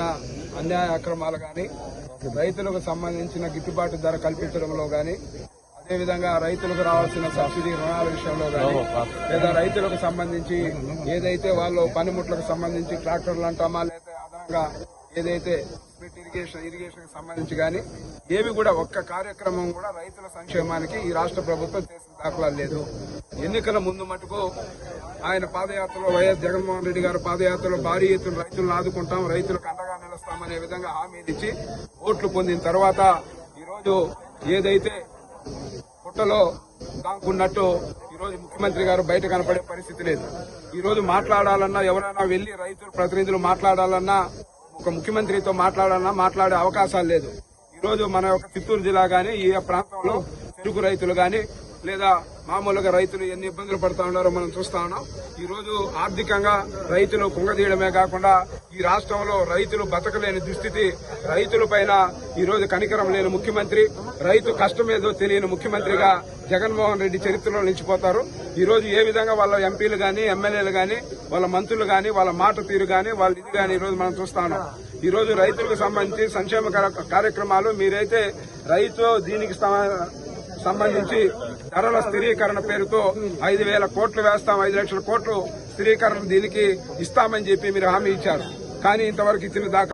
చేసిన అన్యాయ అక్రమాలు కానీ రైతులకు సంబంధించిన గిట్టుబాటు ధర కల్పించడంలో కానీ అదేవిధంగా రైతులకు రావాల్సిన సబ్సిడీ రుణాల విషయంలో కానీ లేదా రైతులకు సంబంధించి ఏదైతే వాళ్ళు పనిముట్లకు సంబంధించి ట్రాక్టర్లు అంటామా లేదా అదనంగా ఏదైతే స్ప్లిట్ ఇరిగేషన్ ఇరిగేషన్ సంబంధించి కానీ ఏవి కూడా ఒక్క కార్యక్రమం కూడా రైతుల సంక్షేమానికి ఈ రాష్ట్ర ప్రభుత్వం చేసిన దాఖలా లేదు. ఎన్నికల ముందు మటుకు ఆయన పాదయాత్రలో వైఎస్ జగన్మోహన్ రెడ్డి గారు పాదయాత్రలో భారీ ఎత్తున రైతులను ఆదుకుంటాం రైతులకు అనే విధంగా హామీలు ఇచ్చి ఓట్లు పొందిన తర్వాత ఈరోజు ఏదైతే పుట్టలో దాక్కున్నట్టు ఈరోజు ముఖ్యమంత్రి గారు బయట కనపడే పరిస్థితి లేదు. ఈరోజు మాట్లాడాలన్నా ఎవరైనా వెళ్ళి రైతులు ప్రతినిధులు మాట్లాడాలన్నా ఒక ముఖ్యమంత్రితో మాట్లాడాలన్నా మాట్లాడే అవకాశాలు లేదు. ఈ రోజు మన యొక్క చిత్తూరు జిల్లా కానీ ఈ ప్రాంతంలో చెరుకు రైతులు గాని లేదా మామూలుగా రైతులు ఎన్ని ఇబ్బందులు పడుతూ ఉన్నారో మనం చూస్తా ఉన్నాం. ఈ రోజు ఆర్థికంగా రైతులు కుంగదీయడమే కాకుండా ఈ రాష్ట్రంలో రైతులు బతకలేని దుస్థితి రైతుల పైన ఈ రోజు కనికరం లేని ముఖ్యమంత్రి రైతు కష్టమేదో తెలియని ముఖ్యమంత్రిగా జగన్మోహన్ రెడ్డి చరిత్రలో నిలిచిపోతారు. ఈ రోజు ఏ విధంగా వాళ్ళ ఎంపీలు గాని ఎమ్మెల్యేలు గాని వాళ్ళ మంత్రులు గాని వాళ్ళ మాట తీరు గాని వాళ్ళ ఇది గాని ఈ రోజు మనం చూస్తా ఉన్నాం. ఈ రోజు రైతులకు సంబంధించి సంక్షేమ కార్యక్రమాలు మీరైతే రైతు దీనికి సంబంధించి ధరల స్థిరీకరణ పేరుతో ఐదు వేల కోట్లు వేస్తాం ఐదు లక్షల కోట్లు స్థిరీకరణ దీనికి ఇస్తామని చెప్పి మీరు హామీ ఇచ్చారు. కానీ ఇంతవరకు ఇచ్చిన దాకా